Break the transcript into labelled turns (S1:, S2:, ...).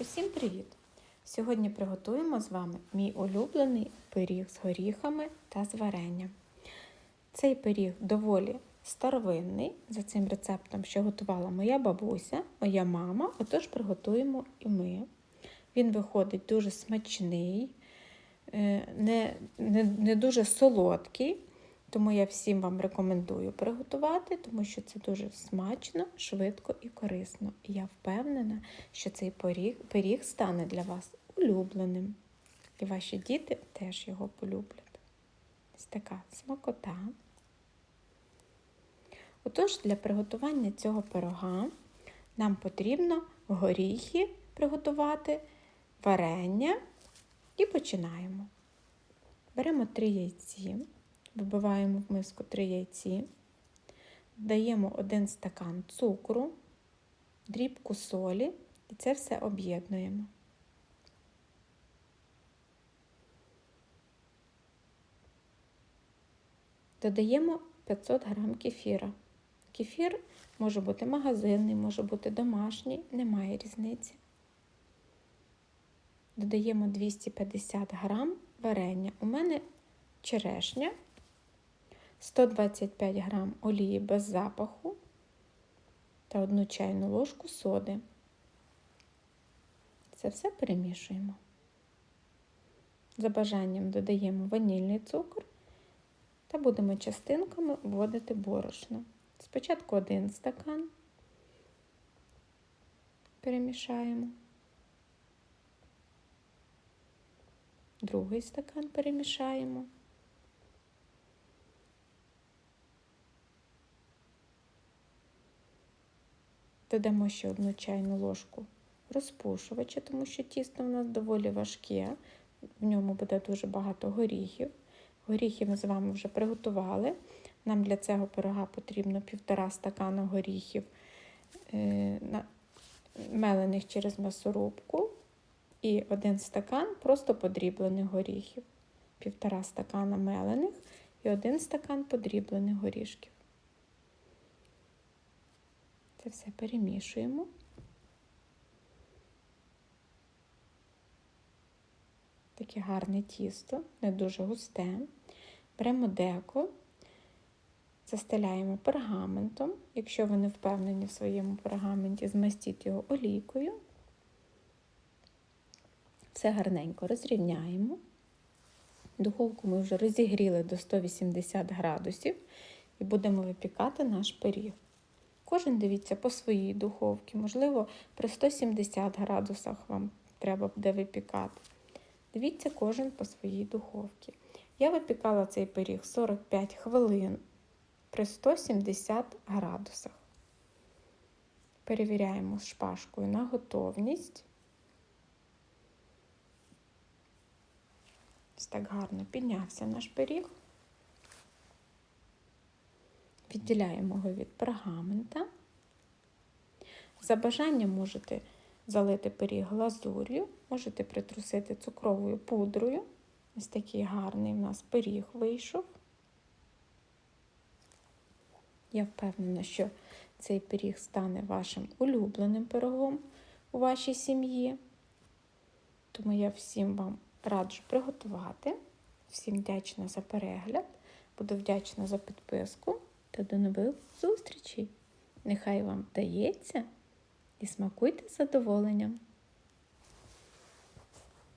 S1: Усім привіт! Сьогодні приготуємо з вами мій улюблений пиріг з горіхами та з варенням. Цей пиріг доволі старовинний, за цим рецептом, що готувала моя бабуся, моя мама, отож приготуємо і ми. Він виходить дуже смачний, е, не, не, не дуже солодкий. Тому я всім вам рекомендую приготувати, тому що це дуже смачно, швидко і корисно. І я впевнена, що цей пиріг, пиріг стане для вас улюбленим. І ваші діти теж його полюблять. Ось така смакота. Отож, для приготування цього пирога нам потрібно горіхи приготувати, варення і починаємо. Беремо три яйці. Вибиваємо в миску 3 яйці, даємо 1 стакан цукру, дрібку солі і це все об'єднуємо. Додаємо 500 г кефіра. Кефір може бути магазинний, може бути домашній, немає різниці. Додаємо 250 г варення. У мене черешня. 125 г олії без запаху та 1 чайну ложку соди. Це все перемішуємо. За бажанням додаємо ванільний цукор та будемо частинками вводити борошно. Спочатку один стакан перемішаємо, другий стакан перемішаємо. Додамо ще одну чайну ложку розпушувача, тому що тісто у нас доволі важке, в ньому буде дуже багато горіхів. Горіхи ми з вами вже приготували. Нам для цього пирога потрібно півтора стакана горіхів, е, мелених через м'ясорубку, і один стакан просто подріблених горіхів. Півтора стакана мелених і один стакан подріблених горішків. Це все перемішуємо. Таке гарне тісто, не дуже густе. Беремо деко, застеляємо пергаментом. Якщо ви не впевнені в своєму пергаменті, змастіть його олійкою. Все гарненько розрівняємо. Духовку ми вже розігріли до 180 градусів і будемо випікати наш пиріг. Кожен дивіться по своїй духовці, можливо, при 170 градусах вам треба буде випікати. Дивіться кожен по своїй духовці. Я випікала цей пиріг 45 хвилин при 170 градусах. Перевіряємо шпажкою на готовність. Ось так гарно піднявся наш пиріг. Відділяємо його від пергамента. За бажанням можете залити пиріг глазур'ю, можете притрусити цукровою пудрою. Ось такий гарний у нас пиріг вийшов. Я впевнена, що цей пиріг стане вашим улюбленим пирогом у вашій сім'ї. Тому я всім вам раджу приготувати. Всім вдячна за перегляд, буду вдячна за підписку та до нових зустрічей! Нехай вам вдається і смакуйте з задоволенням!